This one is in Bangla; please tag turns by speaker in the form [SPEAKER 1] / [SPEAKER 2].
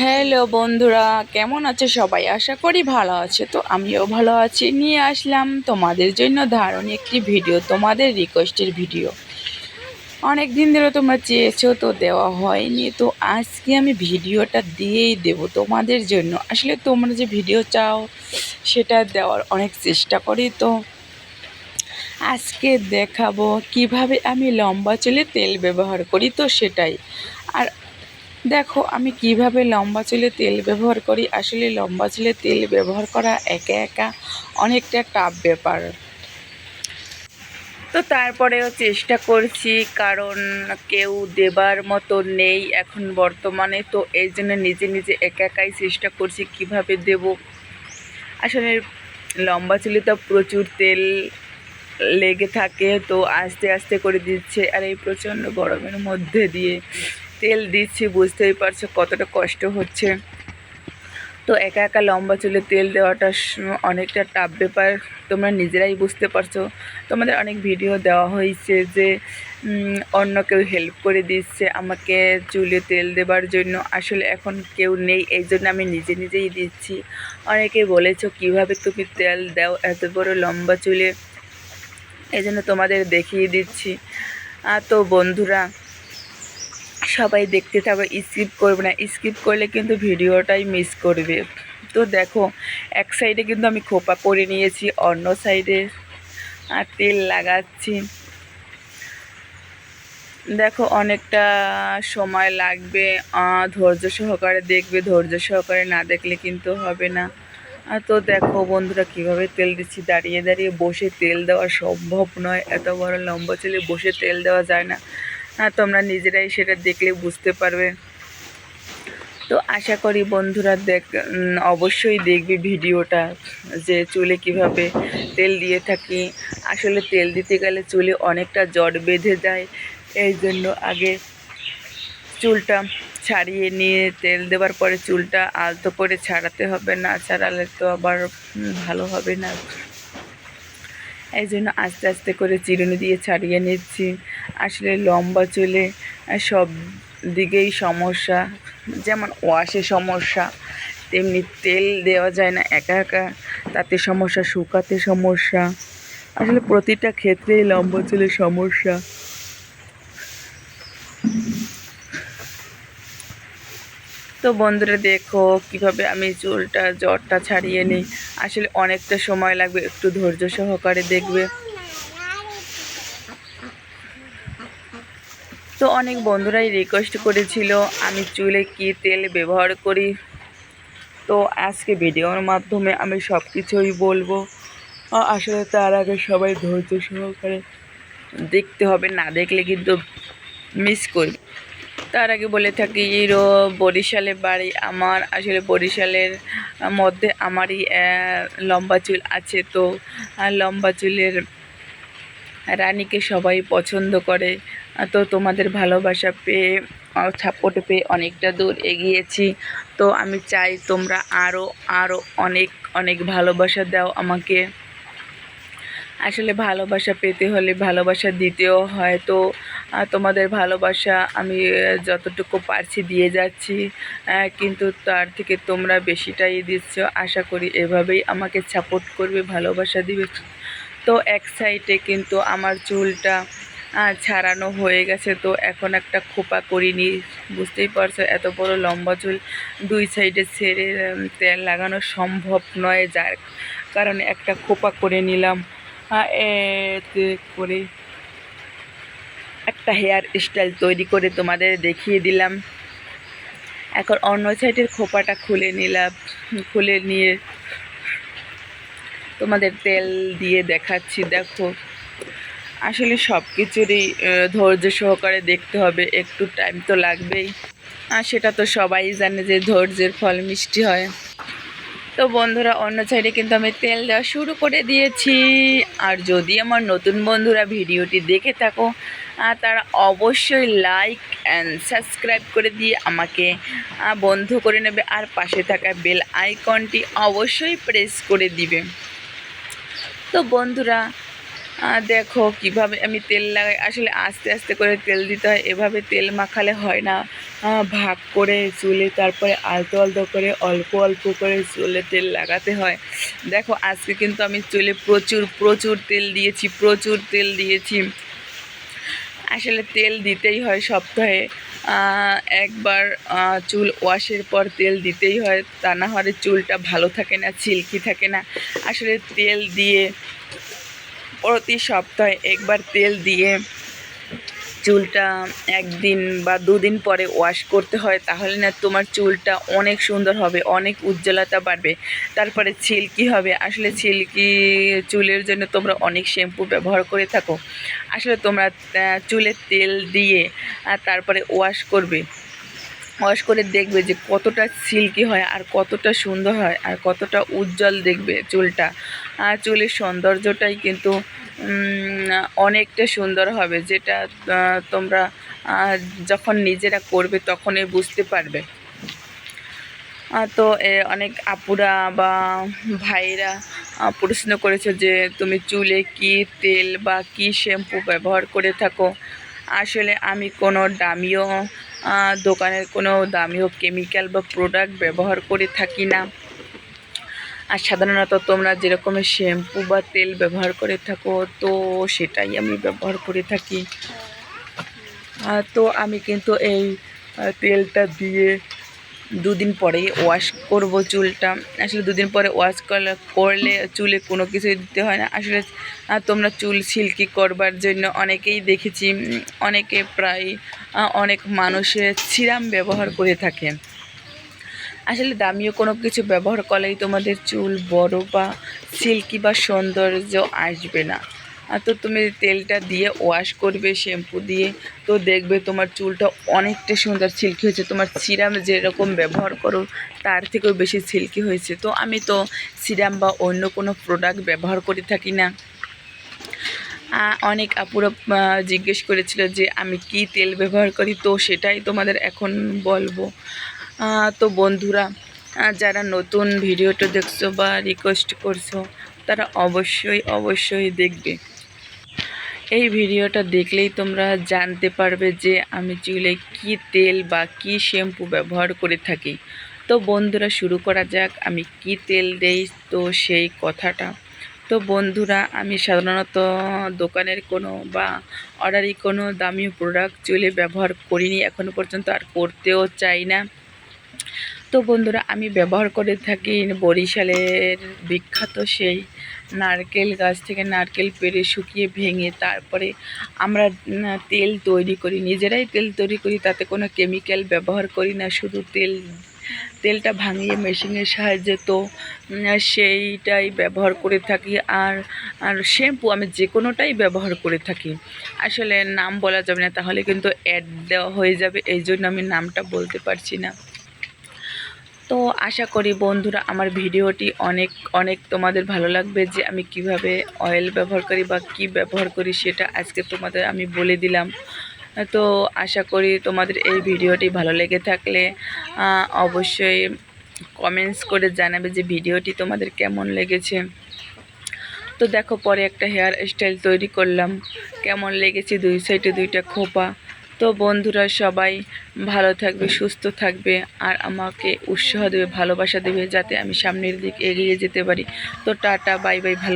[SPEAKER 1] হ্যালো বন্ধুরা, কেমন আছে সবাই? আশা করি ভালো আছে। তো আমিও ভালো আছি। নিয়ে আসলাম তোমাদের জন্য ধারণ একটি ভিডিও, তোমাদের রিকোয়েস্টের ভিডিও। অনেক দিন ধরে তোমরা চেয়েছো, তো দেওয়া হয়নি। তো আজকে আমি ভিডিওটা দিয়েই দেব তোমাদের জন্য। আসলে তোমরা যে ভিডিও চাও, সেটা দেওয়ার অনেক চেষ্টা করি। তো আজকে দেখাবো কীভাবে আমি লম্বা চুলে তেল ব্যবহার করি, তো সেটাই। আর দেখো, আমি কীভাবে লম্বা চুলে তেল ব্যবহার করি? আসলে লম্বা চুলে তেল ব্যবহার করা একা একা অনেকটা টাফ ব্যাপার। তো তারপরেও চেষ্টা করছি, কারণ কেউ দেবার মতো নেই এখন বর্তমানে, তো এই জন্য নিজে নিজে একা একাই চেষ্টা করছি কীভাবে দেব। আসলে লম্বা চুলে তো প্রচুর তেল লেগে থাকে, তো আস্তে আস্তে করে দিচ্ছে, আর এই প্রচণ্ড গরমের মধ্যে দিয়ে। তেল দিচ্ছি, বুঝতেই পারছ কতটা কষ্ট হচ্ছে। তো একা একা লম্বা চুলে তেল দেওয়াটা অনেকটা টাফ ব্যাপার, তোমরা নিজেরাই বুঝতে পারছ। তোমাদের অনেক ভিডিও দেওয়া হয়েছে যে অন্য কেউ হেল্প করে দিচ্ছে আমাকে চুলে তেল দেবার জন্য। আসলে এখন কেউ নেই, এই জন্য আমি নিজে নিজেই দিচ্ছি। অনেকে বলেছ, কীভাবে তুমি তেল দাও এত বড় লম্বা চুলে? এই জন্য তোমাদের দেখিয়ে দিচ্ছি। আর তো বন্ধুরা সবাই দেখতে থাকো স্কিপ করবে না। স্কিপ করলে কিন্তু ভিডিওটাই মিস করবে। তো দেখো, এক সাইডে কিন্তু আমি খোপা করে নিয়েছি, অন্য সাইডে আর তেল লাগাচ্ছি। দেখো, অনেকটা সময় লাগবে ধৈর্য সহকারে দেখবে, ধৈর্য সহকারে না দেখলে কিন্তু হবে না। তো দেখো বন্ধুরা, কীভাবে তেল দিচ্ছি, দাঁড়িয়ে দাঁড়িয়ে বসে তেল দেওয়া সম্ভব নয়। এত বড় লম্বা চুলে বসে তেল দেওয়া যায় না। হ্যাঁ তোমরা নিজেরাই সেটা দেখলে বুঝতে পারবে। তো আশা করি বন্ধুরা দেখ অবশ্যই দেখবি ভিডিওটা যে চুলে কীভাবে তেল দিয়ে থাকি। আসলে তেল দিতে গেলে চুলে অনেকটা জট বেঁধে যায়, এই জন্য আগে চুলটা ছাড়িয়ে নিয়ে তেল দেওয়ার পরে চুলটা আলতো করে ছাড়াতে হবে, না ছাড়ালে তো আবার ভালো হবে না। এই জন্য আস্তে আস্তে করে চিরুনি দিয়ে ছাড়িয়ে নিচ্ছি। আসলে লম্বা চুলে সব দিকেই সমস্যা। যেমন ওয়াশে সমস্যা, তেমনি তেল দেওয়া যায় না একা একা, তাতে সমস্যা, শুকাতে সমস্যা। আসলে প্রতিটা ক্ষেত্রেই লম্বা চুলের সমস্যা। তো বন্ধুরা দেখো, কীভাবে আমি চুলটা, জ্বরটা ছাড়িয়ে নিই। আসলে অনেকটা সময় লাগবে, একটু ধৈর্য সহকারে দেখবে। তো অনেক বন্ধুরাই রিকোয়েস্ট করেছিল, আমি চুলে কি তেল ব্যবহার করি? তো আজকে ভিডিওর মাধ্যমে আমি সব কিছুই বলব আসলে তার আগে সবাই ধৈর্য সহকারে দেখতে হবে, না দেখলে কিন্তু মিস করি। তার আগে বলে থাকি, হিরো বরিশালে বাড়ি আমার, আসলে বরিশালের মধ্যে আমারই লম্বা চুল আছে তো লম্বা চুলের রানীকে সবাই পছন্দ করে। তো তোমাদের ভালোবাসা পেয়ে সাপোর্ট পেয়ে অনেকটা দূর এগিয়েছি। তো আমি চাই তোমরা আরও আরও অনেক অনেক ভালোবাসা দাও আমাকে। আসলে ভালোবাসা পেতে হলে ভালোবাসা দিতেও হয়। তো তোমাদের ভালোবাসা আমি যতটুকু পারছি দিয়ে যাচ্ছি কিন্তু তার থেকে তোমরা বেশিটাই দিচ্ছ। আশা করি এভাবেই আমাকে সাপোর্ট করবে, ভালোবাসা দিবে। তো এক সাইডে কিন্তু আমার চুলটা ছাড়ানো হয়ে গেছে, তো এখন একটা খোপা করিনি। বুঝতেই পারছ, এত বড় লম্বা চুল দুই সাইডে ছেড়ে তেল লাগানো সম্ভব নয়। যার কারণে একটা খোপা করে নিলাম। করে একটা হেয়ার স্টাইল তৈরি করে তোমাদের দেখিয়ে দিলাম। এখন অন্য সাইডের খোপাটা খুলে নিলাম, খুলে নিয়ে তোমাদের তেল দিয়ে দেখাচ্ছি, দেখো। আসলে সব কিছুরই ধৈর্য সহকারে দেখতে হবে, একটু টাইম তো লাগবেই। আর সেটা তো সবাই জানে যে ধৈর্যের ফল মিষ্টি হয়। তো বন্ধুরা, অন্য সাইডে কিন্তু আমি তেল দেওয়া শুরু করে দিয়েছি। আর যদি আমার নতুন বন্ধুরা ভিডিওটি দেখে থাকো তারা অবশ্যই লাইক অ্যান্ড সাবস্ক্রাইব করে দিয়ে আমাকে বন্ধু করে নেবে। আর পাশে থাকা বেল আইকনটি অবশ্যই প্রেস করে দিবে। তো বন্ধুরা দেখো কীভাবে আমি তেল লাগাই। আসলে আস্তে আস্তে করে তেল দিতে হয়, এভাবে তেল মাখালে হয় না। ভাগ করে চুলে, তারপরে আলতো আলতো করে, অল্প অল্প করে চুলে তেল লাগাতে হয়। দেখো আজকে কিন্তু আমি চুলে প্রচুর প্রচুর তেল দিয়েছি, প্রচুর তেল দিয়েছি। আসলে তেল দিতেই হয় সপ্তাহে। একবার চুল ওয়াশের পর তেল দিতেই হয়। তা না হলে চুলটা ভালো থাকে না সিল্কি থাকে না। আসলে তেল দিয়ে প্রতি সপ্তাহে একবার তেল দিয়ে চুলটা একদিন বা দুদিন পরে ওয়াশ করতে হয়, তাহলে না তোমার চুলটা অনেক সুন্দর হবে, অনেক উজ্জ্বলতা বাড়বে। তারপরে সিল্কি হবে। আসলে সিল্কি চুলের জন্য তোমরা অনেক শ্যাম্পু ব্যবহার করে থাকো। আসলে তোমরা চুলে তেল দিয়ে তারপরে ওয়াশ করবে। ওয়াশ করে দেখবে যে কতটা সিল্কি হয় আর কতটা সুন্দর হয় আর কতটা উজ্জ্বল দেখবে চুলটা। আর চুলের সৌন্দর্যটাই কিন্তু অনেকটা সুন্দর হবে যেটা তোমরা যখন নিজেরা করবে তখনই বুঝতে পারবে। তো অনেক আপুরা বা ভাইরা প্রশ্ন করেছে যে তুমি চুলে কি তেল বা কি শ্যাম্পু ব্যবহার করে থাকো? আসলে আমি কোনো দামিও দোকানের কোনো দামি হোক কেমিক্যাল বা প্রোডাক্ট ব্যবহার করে থাকি না। আর সাধারণত তোমরা যেরকমের শ্যাম্পু বা তেল ব্যবহার করে থাকো, তো সেটাই আমি ব্যবহার করে থাকি। তো আমি কিন্তু এই তেলটা দিয়ে দুদিন পরেই ওয়াশ করব চুলটা। আসলে দুদিন পরে ওয়াশ করলে করলে চুলে কোনো কিছুই দিতে হয় না। আসলে তোমরা চুল সিল্কি করবার জন্য অনেকেই দেখেছি অনেকে প্রায় অনেক মানুষের সিরাম ব্যবহার করে থাকে। আসলে দামিও কোনো কিছু ব্যবহার করলেই তোমাদের চুল বড় বা সিল্কি বা সৌন্দর্য আসবে না। তো তুমি তেলটা দিয়ে ওয়াশ করবে শ্যাম্পু দিয়ে। তো দেখবে তোমার চুলটা অনেকটা সুন্দর সিল্কি হয়েছে। তোমার সিরাম যেরকম ব্যবহার করো, তার থেকেও বেশি সিল্কি হয়েছে। তো আমি তো সিরাম বা অন্য কোনো প্রোডাক্ট ব্যবহার করে থাকি না। অনেক আপুরা জিজ্ঞেস করেছিল যে আমি কি তেল ব্যবহার করি? তো সেটাই তোমাদের এখন বলব। তো বন্ধুরা যারা নতুন ভিডিওটা দেখছ বা রিকোয়েস্ট করছ, তারা অবশ্যই অবশ্যই দেখবে। এই ভিডিওটা দেখলেই তোমরা জানতে পারবে যে আমি চুলে কি তেল বা কি শ্যাম্পু ব্যবহার করে থাকি। তো বন্ধুরা, শুরু করা যাক। আমি কি তেল দেই? তো সেই কথাটা। তো বন্ধুরা, আমি সাধারণত দোকানের কোনো বা অর্ডারি কোনো দামি প্রোডাক্ট চুলে ব্যবহার করিনি। এখনও পর্যন্ত আর করতেও চাই না। তো বন্ধুরা, আমি ব্যবহার করে থাকি বরিশালের বিখ্যাত সেই নারকেল গাছ থেকে নারকেল পেড়ে শুকিয়ে ভেঙে তারপরে আমরা তেল তৈরি করি। নিজেরাই তেল তৈরি করি, তাতে কোনো কেমিক্যাল ব্যবহার করি না, শুধু তেল, তেলটা ভাঙিয়ে মেশিনের সাহায্যে তো সেইটাই ব্যবহার করে থাকি। আর আর শ্যাম্পু আমি যে কোনোটাই ব্যবহার করে থাকি। আসলে নাম বলা যাবে না, তাহলে কিন্তু অ্যাড দেওয়া হয়ে যাবে, এই জন্য আমি নামটা বলতে পারছি না। তো আশা করি বন্ধুরা আমার ভিডিওটি অনেক অনেক তোমাদের ভালো লাগবে যে আমি কীভাবে অয়েল ব্যবহার করি বা কি ব্যবহার করি সেটা আজকে তোমাদের আমি বলে দিলাম। তো আশা করি তোমাদের এই ভিডিওটি ভালো লেগে থাকলে অবশ্যই কমেন্টস করে জানাবে যে ভিডিওটি তোমাদের কেমন লেগেছে। তো দেখো পরে একটা হেয়ার স্টাইল তৈরি করলাম। কেমন লেগেছে দুই সাইডে দুইটা খোপা। তো বন্ধুরা সবাই ভালো থাকবে, সুস্থ থাকবে আর আমাকে উৎসাহ দেবে, ভালোবাসা দেবে যাতে আমি সামনের দিক এগিয়ে যেতে পারি। তো টাটা, বাই বাই, ভালো